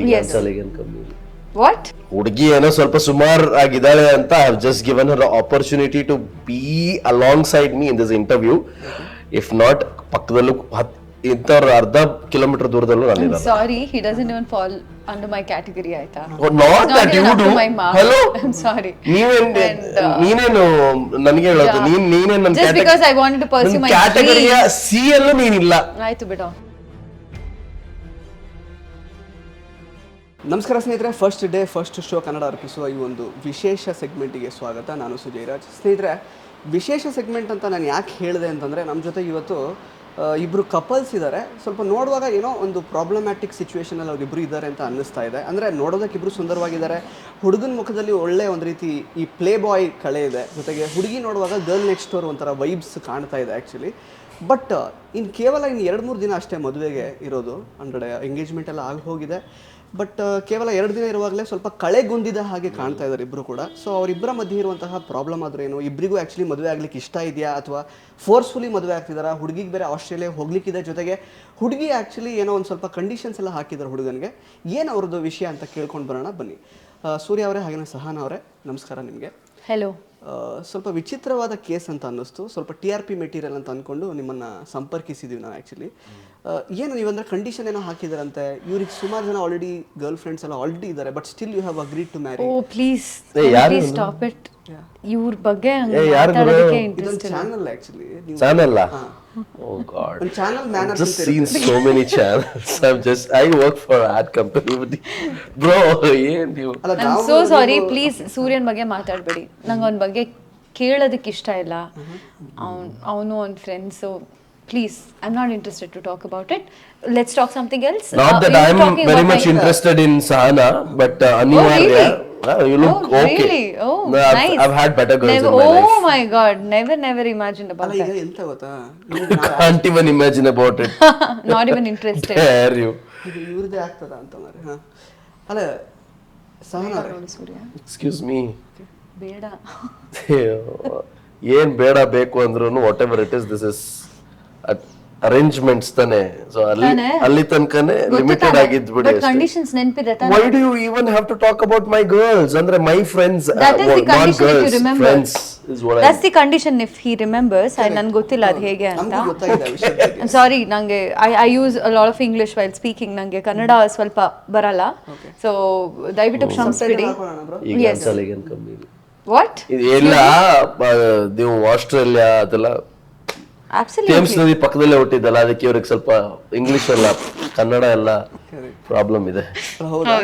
ಈಗ ಕಮ್ಮಿ ವಾಟ್ ಹುಡುಗಿ ಏನೋ ಸ್ವಲ್ಪ ಸುಮಾರು ಆಗಿದ್ದಾಳೆ ಅಂತ I just given her opportunity to be alongside me in this interview if not ಪಕ್ಕದಲ್ಲೂ ಹತ್ ಇಂಥವ್ರ ಅರ್ಧ ಕಿಲೋಮೀಟರ್ ದೂರದಲ್ಲೂ ನಾನು sorry he doesn't even fall under my category ಆಯ್ತಾ? Not that you do hello sorry ನೀವೇನ್ ನೀನೇನು ನನಗೆ ಹೇಳೋದು? ನೀನ್ ನೀನೇನ್ because I wanted to pursue my ಕ್ಯಾಟಗರಿಯ ಸಿ ಅಲ್ಲೂ ನೀನಿಲ್ಲ. ಆಯ್ತು ಬಿಡು. ನಮಸ್ಕಾರ ಸ್ನೇಹಿತರೆ first day first show Kannada ಅರ್ಪಿಸುವ ಈ ಒಂದು ವಿಶೇಷ ಸೆಗ್ಮೆಂಟಿಗೆ ಸ್ವಾಗತ. ನಾನು ಸುಜಯ್ ರಾಜ್. ಸ್ನೇಹಿತರೆ, ವಿಶೇಷ ಸೆಗ್ಮೆಂಟ್ ಅಂತ ನಾನು ಯಾಕೆ ಹೇಳಿದೆ ಅಂತಂದರೆ ನಮ್ಮ ಜೊತೆ ಇವತ್ತು ಇಬ್ಬರು ಕಪಲ್ಸ್ ಇದ್ದಾರೆ ಸ್ವಲ್ಪ ನೋಡುವಾಗ ಏನೋ ಒಂದು ಪ್ರಾಬ್ಲಮ್ಯಾಟಿಕ್ ಸಿಚುವೇಷನಲ್ಲಿ ಅವರಿಬ್ಬರು ಇದ್ದಾರೆ ಅಂತ ಅನ್ನಿಸ್ತಾ ಇದೆ. ಅಂದರೆ ನೋಡೋದಕ್ಕೆ ಇಬ್ಬರು ಸುಂದರವಾಗಿದ್ದಾರೆ. ಹುಡುಗನ ಮುಖದಲ್ಲಿ ಒಳ್ಳೆ ಒಂದು ರೀತಿ ಈ ಪ್ಲೇ ಬಾಯ್ ಕಳೆ ಇದೆ. ಜೊತೆಗೆ ಹುಡುಗಿ ನೋಡುವಾಗ ಗರ್ಲ್ ನೆಕ್ಸ್ಟ್ ಡೋರ್ ಒಂಥರ ವೈಬ್ಸ್ ಕಾಣ್ತಾ ಇದೆ ಆ್ಯಕ್ಚುಲಿ ಬಟ್ ಇನ್ನು ಕೇವಲ ಇನ್ನು ಎರಡು ಮೂರು ದಿನ ಅಷ್ಟೇ ಮದುವೆಗೆ ಇರೋದು. ಅಂದರೆ ಎಂಗೇಜ್ಮೆಂಟ್ ಎಲ್ಲ ಆಗಿ ಹೋಗಿದೆ. ಬಟ್ ಕೇವಲ ಎರಡು ದಿನ ಇರುವಾಗಲೇ ಸ್ವಲ್ಪ ಕಳೆಗುಂದಿದ ಹಾಗೆ ಕಾಣ್ತಾ ಇದ್ದಾರೆ ಇಬ್ಬರು ಕೂಡ. ಸೊ ಅವರಿಬ್ಬರ ಮಧ್ಯೆ ಇರುವಂತಹ ಪ್ರಾಬ್ಲಮ್ ಆದರೆ ಏನು? ಇಬ್ಬರಿಗೂ ಆ್ಯಕ್ಚುಲಿ ಮದುವೆ ಆಗ್ಲಿಕ್ಕೆ ಇಷ್ಟ ಇದೆಯಾ? ಅಥವಾ ಫೋರ್ಸ್ಫುಲಿ ಮದುವೆ ಆಗ್ತಿದಾರಾ? ಹುಡುಗಿಗೆ ಬೇರೆ ಆಸ್ಟ್ರೇಲಿಯಾ ಹೋಗ್ಲಿಕ್ಕಿದೆ ಜೊತೆಗೆ ಹುಡುಗಿ ಆ್ಯಕ್ಚುಲಿ ಏನೋ ಒಂದು ಸ್ವಲ್ಪ ಕಂಡೀಷನ್ಸ್ ಎಲ್ಲ ಹಾಕಿದ್ದಾರೆ ಹುಡುಗನಿಗೆ. ಏನು ಅವ್ರದ್ದು ವಿಷಯ ಅಂತ ಕೇಳ್ಕೊಂಡು ಬರೋಣ ಬನ್ನಿ. ಸೂರ್ಯ ಅವರೇ ಹಾಗೆಯೇ ಸಹನ ಅವರೇ, ನಮಸ್ಕಾರ ನಿಮಗೆ. ಹೆಲೋ ಸ್ವಲ್ಪ ವಿಚಿತ್ರವಾದ ಕೇಸ್ ಅಂತ ಅನ್ನಿಸ್ತು. ಸ್ವಲ್ಪ ಟಿ ಆರ್ ಪಿ ಮೆಟೀರಿಯಲ್ ಅಂತ ಅಂದ್ಕೊಂಡು ನಿಮ್ಮನ್ನು ಸಂಪರ್ಕಿಸಿದ್ದೀವಿ ನಾವು ಆ್ಯಕ್ಚುಲಿ ಏನು ನೀವಂದ್ರೆ ಕಂಡೀಷನ್ ಏನೋ ಹಾಕಿದಾರಂತೆ. ಇವ್ರಿಗೆ ಸುಮಾರು ಜನ ಆಲ್ರೆಡಿ ಗರ್ಲ್ ಫ್ರೆಂಡ್ಸ್ ಎಲ್ಲ ಆಲ್ರೆಡಿ ಇದ್ದಾರೆ but still you have agreed to marry oh please stop it ಇವ್ರ ಬಗ್ಗೆ ಇದೊಂದು channel actually channel oh god ಒಂದು channel manner just seen so many channels. I'm just I work for ad company. but Bro, ಏನ್ ನೀವು? ಅಲ್ಲ so sorry please ಸೂರ್ಯನ ಬಗ್ಗೆ ಮಾತಾಡಬೇಡಿ. ನಂಗೆ ಅವನ ಬಗ್ಗೆ ಕೇಳೋದಕ್ಕೆ ಇಷ್ಟ ಇಲ್ಲ. ಅವ್ನು ಅವನು ಅವ್ನ friends please I am not interested to talk about it let's talk something else Not that I'm very much interested in Sahana, but uh, Anivarya, uh, you look oh, okay. Really? Oh, No, I've, nice. I've had better girls never, in my oh life. my god, never, never imagined about ಅಲ್ಲ that. ಎಂತ ಗೊತ್ತಾ Can't even imagine about it. Not even interested. Dare you? ಇದು ಇವ್ರದ್ದೇ ಆಗ್ತದ ಅಂತ ಮಾರೆ ಹಾಂ ಅಲ್ಲ ಸಹನ ಸೂರ್ಯ Excuse me. ಬೇಡ ಏನ್ ಬೇಡ ಬೇಕು ಅಂದ್ರೂ whatever it is this is arrangements ತಾನೆ? ಸೊ ಅಲ್ಲಿ ಅಲ್ಲಿ ತನಕನೇ ಲಿಮಿಟೆಡ್ ಆಗಿದ್ ಬಿಡಿ ಕಂಡೀಷನ್ಸ್ ನೆನಪಿದೆ ತಾನೆ. Why do you even have to talk about my girls ಅಂದ್ರೆ my friends is what I that's the condition if he remembers ನನ್ಗೆ ಗೊತ್ತಿಲ್ಲ ಅದು ಹೇಗೆ ಅಂತ. ಸಾರಿ ನಂಗೆ I I use lot of English while speaking ನಂಗೆ ಕನ್ನಡ ಸ್ವಲ್ಪ ಬರಲ್ಲ. ಸೊ ದಯವಿಟ್ಟು ಕ್ಷಮಿಸ್ಬಿಡಿ. ಇಲ್ಲ. ವಾಟ್ ಇದು ಎಲ್ಲ ನೀವು ಆಸ್ಟ್ರೇಲಿಯಾ ಅದೆಲ್ಲ ಥೇಮ್ಸ್ ನದಿ ಪಕ್ಕದಲ್ಲೇ ಹುಟ್ಟಿದ್ದಲ್ಲ ಅದಕ್ಕೆ ಇವ್ರಿಗೆ ಸ್ವಲ್ಪ ಇಂಗ್ಲಿಷ್ ಎಲ್ಲ ಕನ್ನಡ ಎಲ್ಲ ಪ್ರಾಬ್ಲಮ್ ಇದೆ. ಹೌದಾ?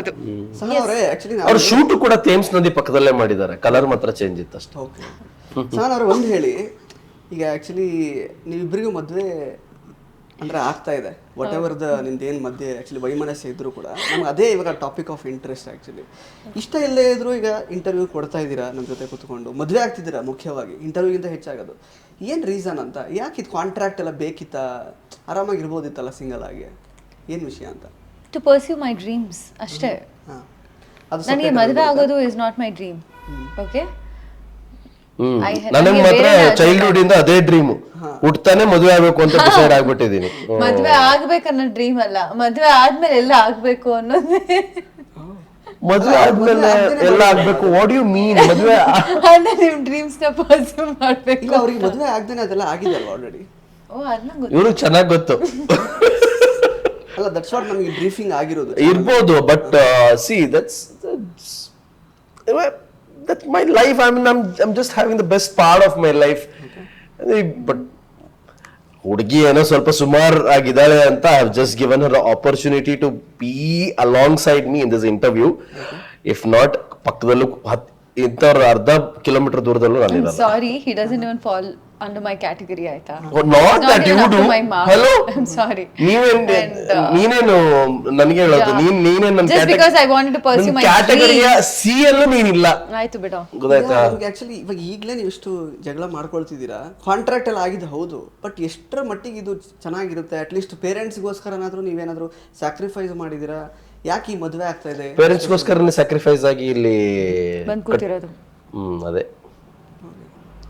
ಅವರೇ ಆ್ಯಕ್ಚುಲಿ ಅವ್ರ ಶೂಟ್ ಕೂಡ ಥೇಮ್ಸ್ ನದಿ ಪಕ್ಕದಲ್ಲೇ ಮಾಡಿದ್ದಾರೆ ಕಲರ್ ಮಾತ್ರ ಚೇಂಜ್ ಇತ್ತು ಅಷ್ಟೇ. ಓಕೆ ಸಹನ ಅವ್ರೆ ಒಂದು ಹೇಳಿ ಈಗ ಆಕ್ಚುಲಿ ನೀವಿಬ್ಬರಿಗೂ ಮದುವೆ ಅಂದ್ರೆ ಆಗ್ತಾ ಇದೆ. ವಾಟ್ ಎವರ್ ದ ನಿಮ್ದು ಏನು ಮಧ್ಯೆ ಆ್ಯಕ್ಚುಲಿ ವೈಮನಸ್ಸ ಇದ್ರೂ ಕೂಡ ನಮ್ಗೆ ಅದೇ ಇವಾಗ ಟಾಪಿಕ್ ಆಫ್ ಇಂಟ್ರೆಸ್ಟ್ ಆ್ಯಕ್ಚುಲಿ ಇಷ್ಟ ಇಲ್ಲೇ ಇದ್ರೂ ಈಗ ಇಂಟರ್ವ್ಯೂ ಕೊಡ್ತಾ ಇದ್ದೀರಾ ನಮ್ಮ ಜೊತೆ ಕೂತ್ಕೊಂಡು? ಮದುವೆ ಆಗ್ತಿದ್ದೀರಾ ಮುಖ್ಯವಾಗಿ? ಇಂಟರ್ವ್ಯೂಗಿಂತ ಹೆಚ್ಚಾಗೋದು. ಏನು ರೀಸನ್ ಅಂತ? ಯಾಕೆ ಇದು ಕಾಂಟ್ರಾಕ್ಟ್ ಎಲ್ಲ ಬೇಕಿತ್ತಾ? ಆರಾಮಾಗಿರ್ಬೋದಿತ್ತಲ್ಲ ಸಿಂಗಲ್ ಆಗಿ? ಏನು ವಿಷಯ ಅಂತ? ಟು ಪರ್ಸ್ಯೂ ಮೈ ಡ್ರೀಮ್ಸ್ ಅಷ್ಟೇ. ನನಗೆ ಮದುವೆ ಆಗೋದು is not my dream okay hmm. ನನಗೆ ಮಾತ್ರ ಚೈಲ್ಡ್ಹುಡ್ ಇಂದ ಅದೇ ಡ್ರೀಮ್ ಹುಟ್ತಾನೆ ಮದುವೆ ಆಗ್ಬೇಕು ಅಂತ ಡಿಸೈಡ್ ಆಗ್ಬಿಟ್ಟಿದೀನಿ. ಮದ್ವೆ ಆಗ್ಬೇಕನ್ನೋ ಡ್ರೀಮ್ ಅಲ್ಲ. ಮದ್ವೆ ಆದ್ಮೇಲೆ ಎಲ್ಲ ಆಗ್ಬೇಕು ಅನ್ನೋದೇ. ಮದುವೆ ಆದ್ಮೇಲೆ ಎಲ್ಲ ಆಗ್ಬೇಕು. ವಾಟ್ ಯು ಮೀನ್ ಮದುವೆ ಅಂದ್ರೆ ನಿಮ್ ಡ್ರೀಮ್ಸ್ನ ಪರ್ಸ್ಯೂ ಮಾಡ್ಬೇಕು. ಇಲ್ಲ ಅವ್ರಿಗೆ ಮದುವೆ ಆಗ್ದೇನೆ ಅದೆಲ್ಲ ಆಗಿದೆ ಅಲ್ವಾ ಆಲ್ರೆಡಿ ಓ ಅದನ್ನ ಗೊತ್ತು. ಇವ್ರಿಗೆ ಚೆನ್ನಾಗಿ ಗೊತ್ತು. ಅಲ್ಲ ದಟ್ಸ್ ವಾಟ್ ನಮಗೆ ಬ್ರೀಫಿಂಗ್ ಆಗಿರೋದು. ಇರ್ಬೋದು but see that's that my life I mean I'm, I'm just having the best part of my life but ಹುಡುಗಿ ಏನೋ ಸ್ವಲ್ಪ ಸುಮಾರ್ ಆಗಿದ್ದಾಳೆ ಅಂತ I just given her opportunity to be alongside me in this interview if not ಪಕ್ಕದಲ್ಲೂ ಇಂಥವ್ರ ಅರ್ಧ kilometre ದೂರದಲ್ಲೂ ನಾನು sorry he doesn't even fall under my category ಆಯ್ತಾ? Not that you do hello sorry ನೀವೇನ್ ನೀನೇನು ನನಗೆ ಹೇಳೋದು? ನೀನ್ ನೀನೇ ನನ್ನ ಕ್ಯಾಟಗರಿಯ ಸಿ ಅಲ್ಲೂ ನೀನಿಲ್ಲ. ಆಯ್ತು ಬಿಡು. ಗೊತ್ತಾಯ್ತಾ? ನಮ್ಗೆ ಆಕ್ಚುಲಿ ಇವಾಗ ಈಗಲೇ ನೀವು ಇಷ್ಟು ಜಗಳ ಮಾಡ್ಕೊಳ್ತಿದ್ದೀರಾ? ಕಾಂಟ್ರಾಕ್ಟ್ ಅಲ್ಲಿ ಆಗಿದೆ ಹೌದು. ಬಟ್ ಎಷ್ಟರ ಮಟ್ಟಿಗೆ ಇದು ಚೆನ್ನಾಗಿರುತ್ತೆ? ಅಟ್ಲೀಸ್ಟ್ ಪೇರೆಂಟ್ಸ್ಗೋಸ್ಕರನಾದ್ರೂ ನೀವೇನಾದ್ರೂ ಸ್ಯಾಕ್ರಿಫೈಸ್ ಮಾಡಿದ್ದೀರಾ? ಯಾಕೆ ಈ ಮದುವೆ ಆಗ್ತಾ ಇದೆ? ಪೇರೆಂಟ್ಸ್ಗೋಸ್ಕರ ಸ್ಯಾಕ್ರಿಫೈಸ್ ಆಗಿ ಇಲ್ಲಿ ಬಂದ್ ಕೂತಿರೋದು ಹ್ಮ್ ಅದೇ.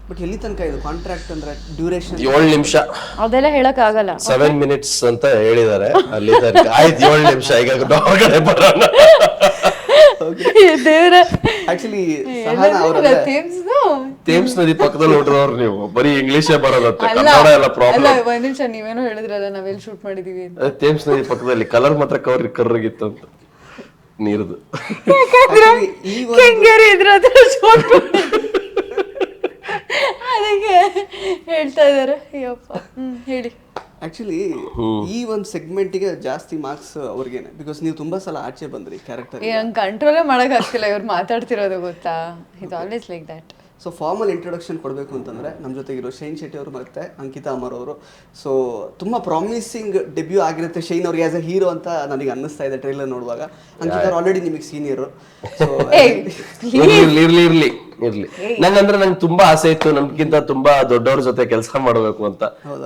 ಬಟ್ ಎಲ್ಲಿ ತನಕ ಇದು ಕಾಂಟ್ರಾಕ್ಟ್ ಅಂದ್ರೆ ಡ್ಯೂರೇಷನ್ ಏಳು ನಿಮಿಷ. ಅದೆಲ್ಲ ಹೇಳಕ್ ಆಗಲ್ಲ ಸೆವೆನ್ ಮಿನಿಟ್ಸ್ ಅಂತ ಹೇಳಿದ್ದಾರೆ. ಅಲ್ಲಿ ತನಕ ಆಯ್ತು ಏಳು ನಿಮಿಷ. ಈಗ ಹೊರಗಡೆ ಬರೋಣ. ದೇವ್ರ. ಆಕ್ಚುಲಿ ಸಹನಾ ಅವರ ತೇಮ್ಸ್ ನದಿ ಪಕ್ಕದಲ್ಲಿ ಹೊಡ್ರವ್ರು ನೀವು. ಬರೀ ಇಂಗ್ಲಿಷೇ ಬರೋದತ್ತೆ. ಅಲ್ಲ ಕನ್ನಡ ಎಲ್ಲ ಅಲ್ಲ ಪ್ರಾಬ್ಲಮ್ ಒಂದ್ ನಿಮಿಷ ನೀವೇನೋ ಹೇಳಿದ್ರಲ್ಲ ನಾವೆಲ್ಲಿ ಶೂಟ್ ಮಾಡಿದೀವಿ ಅಂತ. ತೇಮ್ಸ್ ನದಿ ಪಕ್ಕದಲ್ಲಿ ಕಲರ್ ಮಾತ್ರ ಕವರ್ ಕರ್ರಗಿತ್ತು ಅಂತ ನೀರ್ದು. ಕೆಂಗೇರಿ ಇದ್ರ ಹತ್ರ ಶೂಟ್ ಅದಕ್ಕೆ ಹೇಳ್ತಾ ಇದಾರೆ ಅಯ್ಯಪ್ಪ ಹ್ಮ್ ಹೇಳಿ ಆಕ್ಚುಲಿ ಈ ಒಂದು ಸೆಗ್ಮೆಂಟಿಗೆ ಜಾಸ್ತಿ ಮಾರ್ಕ್ಸ್ ಅವ್ರಿಗೇನೆ. ಬಿಕಾಸ್ ನೀವು ತುಂಬಾ ಸಲ ಆಚೆ ಬಂದ್ರಿ ಕ್ಯಾರೆಕ್ಟರ್ ನಂಗೆ ಕಂಟ್ರೋಲೇ ಮಾಡಕ್ ಆಗ್ತಿಲ್ಲ. ಇವ್ರು ಮಾತಾಡ್ತಿರೋದು ಗೊತ್ತಾ? It always like that so formal introduction ಕೊಡಬೇಕು ಅಂತಂದ್ರೆ ನಮ್ಮ ಜೊತೆಗಿರೋ ಶೈನ್ ಶೆಟ್ಟಿ ಅವರು ಮತ್ತೆ ಅಂಕಿತಾ ಅಮರ್ ಅವರು. ಸೊ ತುಂಬಾ ಪ್ರಾಮಿಸಿಂಗ್ ಡೆಬ್ಯೂ ಆಗಿರುತ್ತೆ ಶೈನ್ ಅವ್ರಿಗೆ ಆಸ್ ಅ ಹೀರೋ ಅಂತ ನನಗೆ ಅನ್ನಿಸ್ತಾ ಇದೆ ಟ್ರೈಲರ್ ನೋಡುವಾಗ. ಅಂಕಿತಾ ಅವ್ರು ಆಲ್ರೆಡಿ ನಿಮಗೆ ಸೀನಿಯರು ಸೊ ಇರ್ಲಿ ಇರ್ಲಿ. ಇರ್ಲಿ. ನಂಗಂದ್ರೆ ನಂಗೆ ತುಂಬಾ ಆಸೆ ಇತ್ತು. ನಮ್ಗಿಂತ ತುಂಬಾ ದೊಡ್ಡವ್ರ ಜೊತೆ ಕೆಲಸ ಮಾಡಬೇಕು ಅಂತ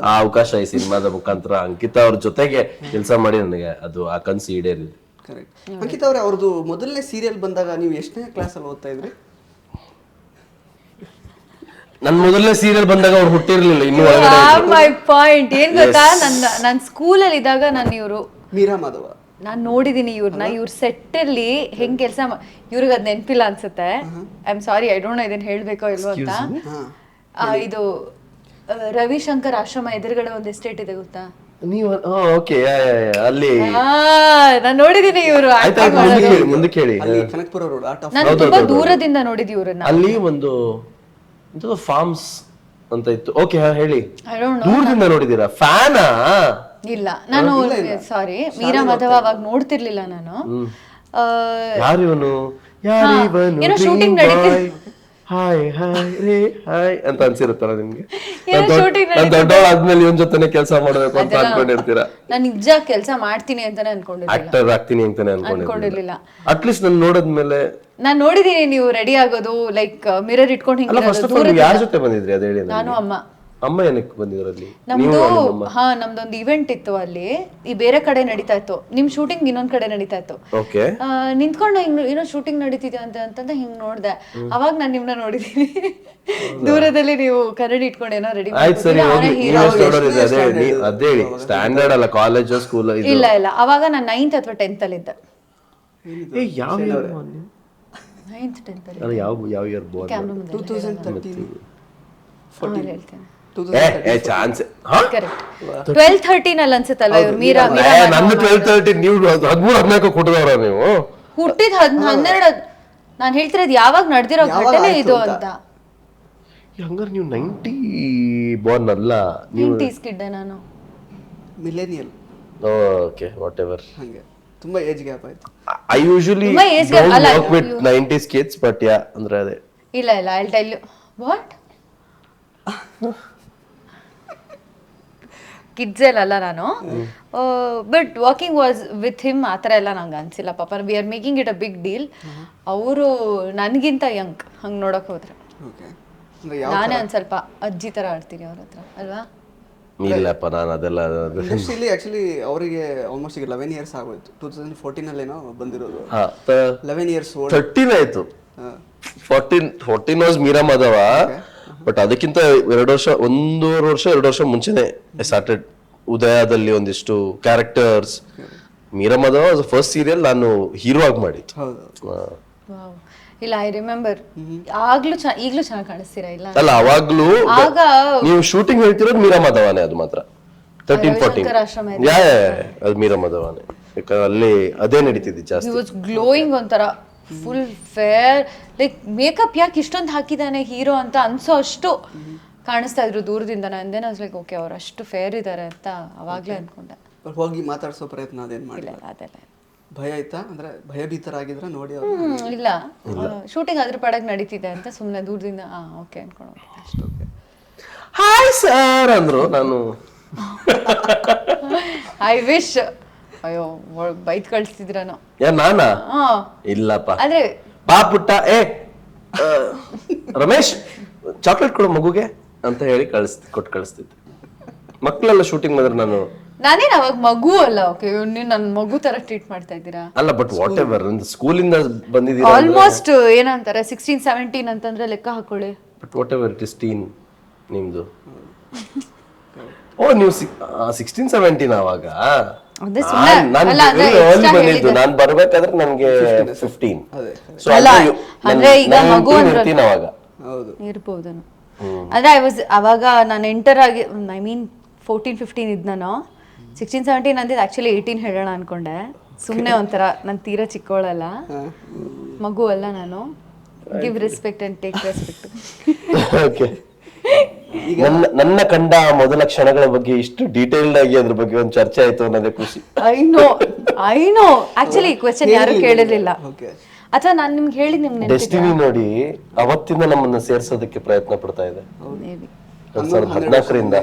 ಆ ಅವಕಾಶ ಈ ಸಿನಿಮಾದ ಮುಖಾಂತರ. ಅಂಕಿತಾ ಅವ್ರ ಜೊತೆಗೆ ಕೆಲಸ ಮಾಡಿ ನನಗೆ ಅದು ಆ ಕನ್ಸು ಈಡೇರಿದೆ. ಕರೆಕ್ಟ್ ಅಂಕಿತಾ ಅವರೇ ಅವ್ರದ್ದು ಮೊದಲನೇ ಸೀರಿಯಲ್ ಬಂದಾಗ ನೀವು ಎಷ್ಟನೇ ಕ್ಲಾಸಲ್ಲಿ ಓದ್ತಾ ಇದ್ರಿ? ನನ್ ಮೊದಲನೇ ಸೀರಿಯಲ್ ಬಂದಾಗ ಅವ್ರು ಹುಟ್ಟಿರ್ಲಿಲ್ಲ ಇನ್ನು ಒಳಗಡೆ ಮೈ ಪಾಯಿಂಟ್ ಏನ್ ಗೊತ್ತಾ? ನನ್ನ ನನ್ನ ಸ್ಕೂಲಲ್ಲಿ ಇದ್ದಾಗ ನಾನು ಇವರು. ಮೀರಾ ಮಾಧವ. ನಾನು ನೋಡಿದೀನಿ ಇವ್ರನ್ನ ಇವ್ರ ಸೆಟ್ಟಲ್ಲಿ ಹೆಂಗ್ ಕೆಲಸ ಇವ್ರಿಗೆ ಅದ್ ನೆನಪಿಲ್ಲ ಅನ್ಸುತ್ತೆ. I am sorry I don't know ಇದನ್ನ ಹೇಳ್ಬೇಕೋ ಇಲ್ವೋ ಅಂತ. ಆ, ಇದು ಆ, ರವಿಶಂಕರ್ ಆಶ್ರಮ ಎದುರುಗಡೆ ಒಂದು ಎಸ್ಟೇಟ್ ಇದೆ ಗೊತ್ತಾ? ನೀವು ಓಕೆ ಅಲ್ಲಿ. ಆ ನಾನು ನೋಡಿದೀನಿ ಇವರು. ಆಯ್ತಾಯ್ತು ಮುಂದಕ್ಕೆ ಹೇಳಿ ಮುಂದಕ್ಕೆ ಹೇಳಿ. ಅಲ್ಲಿ ಕನಕಪುರ ರೋಡ್ ಆರ್ಟ್ ಆಫ್ ನಾನು ತುಂಬಾ ದೂರದಿಂದ ನೋಡಿದ್ವಿ ಇವ್ರನ್ನ. ಅಲ್ಲಿ ಒಂದು ಫಾರ್ಮ್ಸ್ ಅಂತ ಇತ್ತು. ಓಕೆ ಹೇಳಿ. ಐ ಡೋಂಟ್ ನೋ ದೂರದಿಂದ ನೋಡಿದೀರಾ ಫ್ಯಾನಾ ಇಲ್ಲ. ನಾನು ಸಾರಿ ಮೀರಾ ಮಾಧವ ಅವಾಗ ನೋಡ್ತಿರ್ಲಿಲ್ಲ ನಾನು. ಆ, ಯಾರಿವನು? ಏನೋ ನಡೀತಿದೆ. ಹಾಯ್ ಹಾಯ್ ರೇ ಹಾಯ್ ಅಂತ ಅನ್ಸಿರುತ್ತಲ್ಲ ನಿಮ್ಗೆ? ನಾನು ದೊಡ್ಡವಳಾದ್ಮೇಲೆ ಇವನ್ ಜೊತೆನೆ ಕೆಲಸ ಮಾಡಬೇಕು ಅಂತ ಅನ್ಕೊಂಡಿರ್ತೀರಾ? ನಾನು ನಿಜ ಕೆಲಸ ಮಾಡ್ತೀನಿ ಅಂತಾನೆ ಅನ್ಕೊಂಡಿರ್ಲಿಲ್ಲ. ಆಕ್ಟರ್ ಆಗ್ತೀನಿ ಅಂತಾನೆ ಅನ್ಕೊಂಡಿರ್ಲಿಲ್ಲ. ಅಟ್ಲೀಸ್ಟ್ ನಾನು ನೋಡಿದ್ಮೇಲೆ ನಾನು ನೋಡಿದೀನಿ ನೀವು ರೆಡಿ ಆಗೋದು ಲೈಕ್ ಮಿರರ್ ಇಟ್ಕೊಂಡು ಹಿಂಗೆ ಯಾರ ಜೊತೆ ಬಂದಿದ್ರಿ? ಅದು ಹೇಳಿ ನಾನು ಅಮ್ಮ. ಅಮ್ಮ ಏನಕ್ಕೆ ಬಂದಿದ್ರಲ್ಲಿ? ನಮ್ದು ಹಾ ನಮ್ದೊಂದು ಇವೆಂಟ್ ಇತ್ತು ಅಲ್ಲಿ. ಈ ಬೇರೆ ಕಡೆ ನಡೀತಾ ಇತ್ತು. ನಿಮ್ ಶೂಟಿಂಗ್ ಇನ್ನೊಂದ್ ಕಡೆ ನಡೀತಾ ಇತ್ತು. ಓಕೆ ನಿಂತ್ಕೊಂಡು ಹಿಂಗ್ ಏನೋ ಶೂಟಿಂಗ್ ನಡೀತಿದ್ಯ ಅಂತ ಅಂತಂದ ಹಿಂಗ್ ನೋಡ್ದೆ. ಅವಾಗ ನಾನು ನಿಮ್ನ ನೋಡಿದೀನಿ. ದೂರದಲ್ಲಿ ನೀವು ಕನ್ನಡಿ ಇಟ್ಕೊಂಡು ಏನೋ ರೆಡಿ ಆಯ್ತು ಸರಿ ಹೋಗಿ ಅದೇ ನೀ- ಅದೇ ಹೇಳಿ. ಸ್ಟ್ಯಾಂಡರ್ಡ್ ಅಲ್ಲ ಕಾಲೇಜ್ ಸ್ಕೂಲ್ ಇದು. ಇಲ್ಲ ಇಲ್ಲ. ಅವಾಗ ನಾನು ನೈನ್ತ್ ಅಥವಾ ಟೆಂತ್ ಅಲ್ಲಿ ಇದ್ದೆ ಏ ಯಾವ ನೈನ್ತ್ ಟೆಂತ್ ಅಲ್ಲಿ. ಅಲ್ಲ ಯಾವ ಯಾವ ಇಯರ್ ಬೋರ್ಡ್ ಕ್ಯಾಮ್ರಾ ಮುಂದೆ ಟೂ ತೌಸಂಡ್ ತರ್ಟೀನ್ ಆಮೇಲೆ ಹೇಳ್ತೇನೆ. ಟೂ ಏ ಚಾನ್ಸ್ ಹಾ? ಕರೆಕ್ಟ್ ಟ್ವೆಲ್ ಥರ್ಟೀನ್ ಅಲ್ಲಿ ಅನ್ಸುತ್ತಲ್ವಾ ಇವ್ರು? ಮೀರಾ ನಂದು ಟ್ವೆಲ್ ತರ್ಟಿ ನೀವು ಹದಿಮೂರು ಹದಿನಾಲ್ಕು ಕೊಟ್ಟದವ್ರ ನೀವು? ಹುಟ್ಟಿದ ಹದ್ ಹನ್ನೆರಡು ನಾನ್ ಹೇಳ್ತಿರೋದು ಯಾವಾಗ ನಡೆದಿರೋ ಘಟನೆ ಇದು ಅಂತ? ಹಂಗಾರೆ ನೀವು ನೈಂಟಿ ಬೋರ್ನ್ ಅಲ್ಲ? ನೀವು ನೈಂಟೀಸ್ ಕಿಡ್ಡೆ ನಾನು. ಮಿಲೇನಿಯಲ್ ಓಕೆ ವಾಟ್ ಎವರ್ ಹಂಗೆ. ತುಂಬಾ ಏಜ್ ಗ್ಯಾಪ್ ಆಯ್ತು. ಐ ಯೂಶುವಲಿ ತುಂಬಾ ಏಜ್ ಗ್ಯಾಪ್ ಅಲ್ಲ, work with nineties kids but ya ಅಂದ್ರೆ ಅದೇ. ಇಲ್ಲ ಇಲ್ಲ I tell you what kids ಅಲ್ಲ ನಾನು. But walking was with him ಆ ಥರ ಎಲ್ಲ ನಂಗೆ ಅನ್ಸಿಲ್ಲ. ಪಾಪ we are making it a big deal ಅವರು ನನಗಿಂತ ಯಂಗ್ ಹಂಗೆ ನೋಡೋಕೆ ಹೋದ್ರೆ. ಓಕೆ ಅಂದ್ರೆ ಯಾವ ನಾನೇ ಒಂದು ಸ್ವಲ್ಪ ಅಜ್ಜಿ ಥರ ಆಡ್ತೀನಿ ಅವ್ರ ಹತ್ರ ಅಲ್ವಾ? ಇಲ್ಲಪ್ಪ ನಾನು ಅದೆಲ್ಲ ಇಂಡಸ್ಟ್ರಿಲಿ ಆಕ್ಚುಲಿ ಅವರಿಗೆ ಆಲ್ಮೋಸ್ಟ್ ಈಗ ಲೆವೆನ್ ಇಯರ್ಸ್ ಆಗೋಯ್ತು. ಟೂ ತೌಸಂಡ್ ಫೋರ್ಟೀನಲ್ಲೇನೋ ಬಂದಿರೋದು. ಹಾ ಲೆವೆನ್ ಇಯರ್ಸ್ ಓಲ್ಡ್ ಥರ್ಟೀನ್ ಆಯ್ತು. Fourteen fourteen was Meera Madhava but ಅದಕ್ಕಿಂತ ಎರಡು ವರ್ಷ ಒಂದೂವರೆ ವರ್ಷ ಎರಡು ವರ್ಷ ಮುಂಚೆನೆ ಐ ಸ್ಟಾರ್ಟೆಡ್ ಉದಯದಲ್ಲಿ ಒಂದಿಷ್ಟು characters Meera Madhava first serial ನಾನು ಹೀರೋ ಆಗಿ ಮಾಡಿದ್ದು. ಇಲ್ಲ ಐ ರಿಮೆಂಬರ್ ಆಗ್ಲೂ ಚ ಈಗಲೂ ಚೆನ್ನಾಗಿ ಕಾಣಿಸ್ತೀರಾ ಇಲ್ಲ? ಅಲ್ಲ ಅವಾಗ್ಲೂ ಆಗ ನೀವು ಶೂಟಿಂಗ್ ಹೇಳ್ತಿರೋದು ಮೀರಾ ಮಾಧವನೇ ಅದು ಮಾತ್ರ. ತರ್ಟೀನ್ ಫೋರ್ಟೀನ್ ರವಿಶಂಕರ್ ಆಶ್ರಮ ಯಾ ಅದು ಮೀರಾ ಮಾಧವನೇ ಯಾಕಂದ್ರೆ ಅಲ್ಲಿ ಅದೇ ನಡೀತಿದ್ದು ಜಾಸ್ತಿ. ವಾಸ್ ಗ್ಲೋಯಿಂಗ್ ಒಂಥರ. ಫುಲ್ ಫೇರ್ ಲೈಕ್ ಮೇಕಪ್ ಯಾಕೆ ಇಷ್ಟೊಂದು ಹಾಕಿದಾನೆ ಹೀರೋ ಅಂತ ಅನ್ಸೋ ಅಷ್ಟು ಕಾಣಿಸ್ತಾ ಇದ್ರು ದೂರದಿಂದ. ನಾನು ನಾನು ಲೈಕ್ ಓಕೆ ಅವ್ರು ಅಷ್ಟು ಫೇರ್ ಇದ್ದಾರೆ ಅಂತ ಅವಾಗಲೇ ಅನ್ಕೊಂಡೆ. ಬಟ್ ಹೋಗಿ ಮಾತಾಡಿಸೋ ಪ್ರಯತ್ನ ಅದೇನು ಮಾಡಿಲ್ಲ. ಅದೆಲ್ಲ ಭಯ ಆಯ್ತಾ? ಅಂದ್ರೆ ಭಯಭೀತರಾಗಿದ್ರೆ ನೋಡಿ ಅವ್ರು ಇಲ್ಲ. ಶೂಟಿಂಗ್ ಅದ್ರ ಪಡಕ್ ನಡೀತಿದೆ ಅಂತ ಸುಮ್ಮನೆ ದೂರದಿಂದ ಹಾ ಓಕೆ ಅನ್ಕೊಂಡು. ಅಷ್ಟು ಓಕೆ ಹಾಯ್ ಸರ್ ಅಂದ್ರು ನಾನು. ಐ ವಿಶ್ ಅಯ್ಯೋ ಬೈತ್ ಕಳಿಸ್ತಿದ್ರನೋ ಯಾ ನಾನಾ ಹಾ. ಇಲ್ಲಪ್ಪ. ಆದ್ರೆ ಬಾ ಪುಟ್ಟ ಏ ಆ, ರಮೇಶ್ ಚಾಕ್ಲೇಟ್ ಕೊಡು ಮಗುಗೆ ಅಂತ ಹೇಳಿ ಕಳಿಸ್ ಕೊಟ್ಟು ಕಳಿಸ್ತಿದ್ದೆ. ಮಕ್ಕಳೆಲ್ಲ ಶೂಟಿಂಗ್ ಮಾಡಿದ್ರೆ ನಾನು ನಾನೇನ್ ಅವಾಗ ಮಗು ಅಲ್ಲ ಓಕೆ ನೀವು ನನ್ನ ಮಗು ತರ ಟ್ರೀಟ್ ಮಾಡ್ತಾ ಇದ್ದೀರಾ? ಅಲ್ಲ ಬಟ್ ವಾಟ್ ಎವರ್ ಸ್ಕೂಲಿಂದ ಬಂದಿದ್ದೀರಾ ಆಲ್ಮೋಸ್ಟ್ ಏನಂತಾರೆ ಸಿಕ್ಸ್ಟೀನ್ ಸೆವೆಂಟೀನ್ ಅಂತಂದ್ರೆ ಲೆಕ್ಕ ಹಾಕೊಳ್ಳಿ. But whatever it is teen ನಿಮ್ದು. ಓ ನೀವು ಸಿಕ್ಸ್ಟೀನ್ ಸೆವೆಂಟೀನ್ ಅವಾಗ ಅದೇ ಸುಮ್ನೆ- ನಾನು ಅಲ್ಲ, ಅದೇ extra ಬಂದಿದ್ದು. ಹೇಳಿದ್ದು. ನಾನು ಬರ್ಬೇಕಾದ್ರೆ ನನಗೆ ಫಿಫ್ಟೀನ್ ಸೊ ಅಲ್ಲ, ಅಂದ್ರೆ ಈಗ ಮಗು ಅಂದ್ರೆ- ಇರ್ತೀನಿ ಅವಾಗ ಹೌದು. ಇರ್ಬೋದನು. ಅದೇ ಐ ವಾಸ್ ಅವಾಗ ನಾನು ಎಂಟರ್ ಆಗಿ ಐ ಮೀನ್ ಫೋರ್ಟೀನ್ ಫಿಫ್ಟೀನ್ ಇದ್ ನಾನು. ಸಿಕ್ಸ್ಟೀನ್ ಸೆವೆಂಟೀನ್ ಅಂದಿದ್ದು ಆಕ್ಚುಲಿ ಏಯ್ಟೀನ್ ಹೇಳೋಣ ಅನ್ಕೊಂಡೆ. ಸುಮ್ಮನೆ ಒಂಥರ ನಾನು ತೀರಾ ಚಿಕ್ಕವಳಲ್ಲ ಮಗು ಅಲ್ಲ ನಾನು. Give respect and take respect okay ನನ್ನ ನನ್ನ ಕಂಡ ಆ ಮೊದಲ ಕ್ಷಣಗಳ ಬಗ್ಗೆ ಇಷ್ಟು ಡೀಟೇಲ್ಡ್ ಆಗಿ ಅದ್ರ ಬಗ್ಗೆ ಒಂದು ಚರ್ಚೆ ಆಯ್ತು ಅನ್ನೋದೇ ಖುಷಿ. I know I know actually ಈ ಕ್ವೆಶನ್ ಯಾರು ಕೇಳಿರ್ಲಿಲ್ಲ ಓಕೆ ಅಥವಾ ನಾನು ನಿಮ್ಗೆ ಹೇಳಿ ನಿಮ್ಗೆ ಡೆಸ್ಟಿನಿ ನೋಡಿ ಅವತ್ತಿಂದ ನಮ್ಮನ್ನ ಸೇರ್ಸೋದಕ್ಕೆ ಪ್ರಯತ್ನ ಪಡ್ತಾ ಇದೆ. ಎರಡ್ ಸಾವಿರದ ಹದಿನಾಲ್ಕರಿಂದ.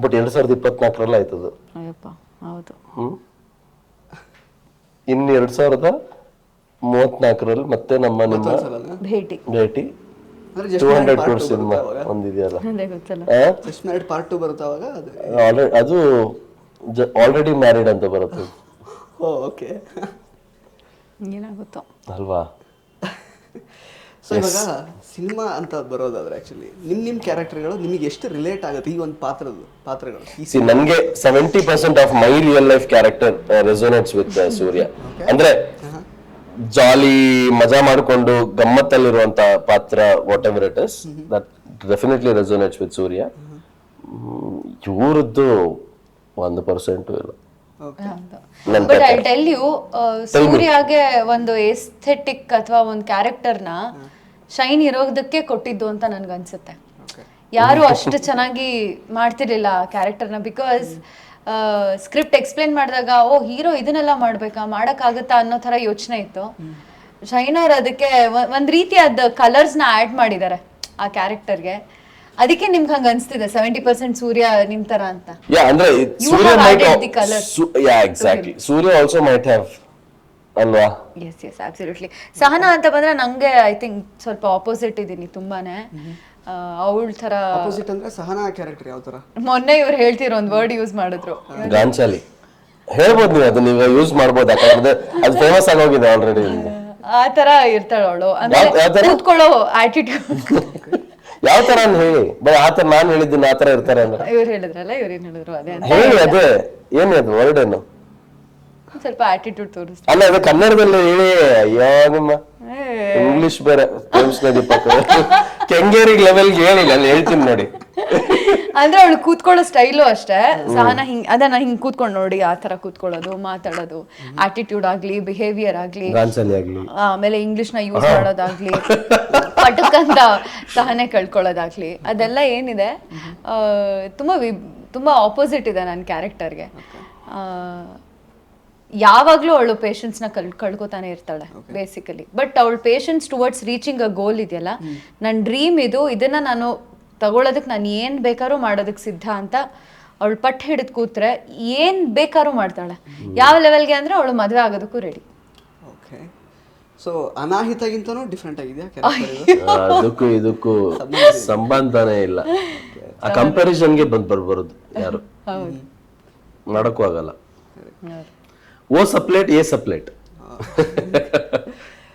ಬಟ್ ಎರಡ್ ಸಾವಿರದ ಇಪ್ಪತ್ನಾಲ್ಕರಲ್ಲಿ ಆಯ್ತದು ಅಯ್ಯಪ್ಪ ಹೌದು. ಹ್ಮ್? ಇನ್ನು ಎರಡ್ ಸಾವಿರದ ಮೂವತ್ನಾಲ್ಕರಲ್ಲಿ ಮತ್ತೆ ನಮ್ಮ ನಿಮ್ಮ ಭೇಟಿ ಭೇಟಿ. ಟೂ ಹಂಡ್ರೆಡ್ ಸಿನಿಮಾ ಒಂದಿದೆಯಲ್ಲ? ಅದೇ ಗೊತ್ತಲ್ಲ. ಆ? ಜಸ್ಟ್ ಮ್ಯಾರಿಡ್ ಪಾರ್ಟ್ ಟು ಬರುತ್ತೆ ಅವಾಗ? ಅದು Alre- ಅದು ಆಲ್ರೆಡಿ ಮ್ಯಾರಿಡ್ ಅಂತ ಬರುತ್ತೆ. ಓ ಓಕೆ ಏನಾಗುತ್ತೋ. ಅಲ್ವಾ? ಸೊ ಇವಾಗ ಸಿನಿಮಾ ಅಂತ ಬರೋದಾದ್ರೆ ಆಕ್ಚುಲಿ ನಿಮ್ ನಿಮ್ ಕ್ಯಾರೆಕ್ಟರ್ಗಳು ನಿಮಗೆ ಎಷ್ಟು ರಿಲೇಟ್ ಆಗುತ್ತೆ ಈ ಒಂದು ಪಾತ್ರದ ಪಾತ್ರಗಳು? ಈ ಸಿ ನನಗೆ seventy percent of my real life character resonates with Surya ಅಂದ್ರೆ ಜಾಲಿ ಮಜಾ ಮಾಡಿಕೊಂಡು ಗಮ್ಮತ್ತಲ್ಲಿರುವಂತ ಪಾತ್ರ whatever it is that definitely resonates with Surya. ಇವ್ರದ್ದು ಒಂದು ಪರ್ಸೆಂಟ್ ಇಲ್ಲ. ನನ್ ಬಟ್ ಐ ಟೆಲ್ ಯು ಸೂರ್ಯಗೆ ಒಂದು ಎಸ್ಥೆಟಿಕ್ ಅಥವಾ ಒಂದು ಕ್ಯಾರೆಕ್ಟರ್ನ ಶೈನ್ ಇರೋದಕ್ಕೆ ಕೊಟ್ಟಿದ್ದು ಅಂತ ನನ್ಗನ್ಸುತ್ತೆ. ಯಾರು ಅಷ್ಟು ಚೆನ್ನಾಗಿ ಮಾಡ್ತಿರ್ಲಿಲ್ಲ ಆ ಕ್ಯಾರೆಕ್ಟರ್ನ ಬಿಕಾಸ್ ಸ್ಕ್ರಿಪ್ಟ್ ಎಕ್ಸ್ಪ್ಲೇನ್ ಮಾಡಿದಾಗ ಓ ಹೀರೋ ಇದನ್ನೆಲ್ಲ ಮಾಡ್ಬೇಕಾ ಮಾಡಕ್ಕಾಗತ್ತಾ ಅನ್ನೋ ಥರ ಯೋಚನೆ ಇತ್ತು. ಶೈನ್ ಅವ್ರು ಅದಕ್ಕೆ ಒಂದು ಒಂದ್ ರೀತಿಯಾದ ಕಲರ್ಸ್ನ ಆ್ಯಡ್ ಮಾಡಿದ್ದಾರೆ ಆ ಕ್ಯಾರೆಕ್ಟರ್ಗೆ ಅದಕ್ಕೆ ನಿಮ್ಗೆ ಹಂಗ ಅನ್ಸ್ತಿದೆ ಸೆವೆಂಟಿ ಪರ್ಸೆಂಟ್ ಸೂರ್ಯ ನಿಮ್ ತರ ಅಂತ? ಯಾ ಅಂದ್ರೆ Surya might ya exactly Surya also might have ಅಲ್ವಾ? ಎಸ್ ಎಸ್ ಅಬ್ಸಲ್ಯೂಟ್ಲಿ ಸಹನಾ ಅಂತ ಬಂದ್ರೆ ನಂಗೆ ಐ ಥಿಂಕ್ ಸ್ವಲ್ಪ ಆಪೋಸಿಟ್ ಇದ್ದೀನಿ ತುಂಬಾನೇ. ಅವಳ ತರ ಅಪೋಸಿಟ್ ಅಂದ್ರೆ ಸಹನಾ ಕ್ಯಾರೆಕ್ಟರ್ ಯಾವ ತರ ಮೊನ್ನೆ ಇವ್ರು ಹೇಳ್ತಿರೋ ಒಂದು ವರ್ಡ್ ಯೂಸ್ ಮಾಡಿದ್ರು. ಗಾಂಚಾಲಿ. ಹೇಳ್ಬೋದು ನೀವು ಅದು ನೀವು ಯೂಸ್ ಮಾಡ್ಬೋದು ಯಾಕಂದ್ರೆ ಅದು ಫೇಮಸ್ ಆಗೋಗಿದೆ ಆಲ್ರೆಡಿ ಆ ತರ ಇರ್ತಾಳ ಅವಳು. ಅಂದ್ರೆ ಕೂತ್ಕೊಳ್ಳೋ ಆಟಿಟ್ಯೂಡ್ ಯಾವ ತರ ಅಂತ ಹೇಳಿ. ಬರೀ ಆ ತರ ನಾನು ಹೇಳಿದ್ದೀನಿ ಆ ತರ ಇರ್ತಾರೆ ಅಂದ್ರೆ. ಇವ್ರು ಹೇಳಿದ್ರಲ್ಲ ಇವ್ರು ಏನ್ ಹೇಳಿದ್ರು? ಅದೇ ಹೇಳಿ ಅದೇ. ಏನು ಅದು ವರ್ಡ್ ಏನು? ಸ್ವಲ್ಪ ಆಟಿಟ್ಯೂಡ್ ತೋರಿಸ್ತಾರೆ ಅಲ್ಲ ಅದು ಕನ್ನಡದಲ್ಲಿ ಹೇಳಿ ಅಯ್ಯೋ ನಿಮ್ಮ ಇಂಗ್ಲಿಷ್ ಬೇರೆ ತೇಮ್ಸ್ ನದಿ ಪಕ್ಕ. ಕೆಂಗೇರಿ ಲೆವೆಲ್ ಹೇಳಿಲ್ಲ ನಾನು ಹೇಳ್ತೀನಿ ನೋಡಿ. ಅಂದ್ರೆ ಅವಳು ಕೂತ್ಕೊಳ್ಳೋ ಸ್ಟೈಲು ಅಷ್ಟೇ. ಸಹನ ಹಿಂಗ್ ಅದನ್ನ ಹಿಂಗ್ ಕೂತ್ಕೊಂಡು ನೋಡಿ ಆ ತರ ಕೂತ್ಕೊಳ್ಳೋದು ಮಾತಾಡೋದು. ಆಟಿಟ್ಯೂಡ್ ಆಗ್ಲಿ ಬಿಹೇವಿಯರ್ ಆಗ್ಲಿ. ಗಾಂಚಲಿ ಆಗ್ಲಿ. ಆಮೇಲೆ ಇಂಗ್ಲಿಷ್ನ ಯೂಸ್ ಮಾಡೋದಾಗ್ಲಿ ಪಟಕಂತ ಸಹನೆ ಕಳ್ಕೊಳ್ಳೋದಾಗ್ಲಿ ಅದೆಲ್ಲ ಏನಿದೆ? ತುಂಬಾ ತುಂಬಾ ಆಪೋಸಿಟ್ ಇದೆ ನನ್ನ ಕ್ಯಾರೆಕ್ಟರ್ಗೆ ಯಾವಾಗ್ಲೂ ಅವಳು ಪೇಷನ್ಸ್ನ ಕಲ್ ಕಳ್ಕೊತಾನೆ ಇರ್ತಾಳೆ ಬೇಸಿಕಲಿ ಬಟ್ ಅವಳು patience towards reaching a goal ಇದೆಯಲ್ಲ ನನ್ನ ಡ್ರೀಮ್ ಇದು ಇದನ್ನ ನಾನು ತಗೊಳ್ಳೋದಕ್ಕೆ ನಾನು ಏನ್ ಬೇಕಾದ್ರೂ ಮಾಡೋದಕ್ಕೆ ಸಿದ್ಧ ಅಂತ ಅವಳು ಪಟ್ಟು ಹಿಡಿದು ಕೂತ್ರೆ ಏನ್ ಬೇಕಾದ್ರೂ ಮಾಡ್ತಾಳೆ. ಯಾವ ಲೆವೆಲ್ಗೆ ಅಂದ್ರೆ ಅವಳು ಮದುವೆ ಆಗೋದಕ್ಕೂ ರೆಡಿ ಓಕೆ ಸೊ ಅನಾಹಿತಗಿಂತನೂ ಡಿಫ್ರೆಂಟ್ ಆಗಿದೆಯಾ ಅದಕ್ಕೂ ಇದಕ್ಕೂ ಸಂಬಂಧನೇ ಇಲ್ಲ. ಆ ಕಂಪ್ಯಾರಿಸನ್ಗೆ ಬಂದು ಬರ್ಬಾರದು ಯಾರು. ಮಾಡಕ್ಕೂ ಆಗಲ್ಲ. Oh ಸಪ್ಲೇಟ್ A ಸಪ್ಲೇಟ್.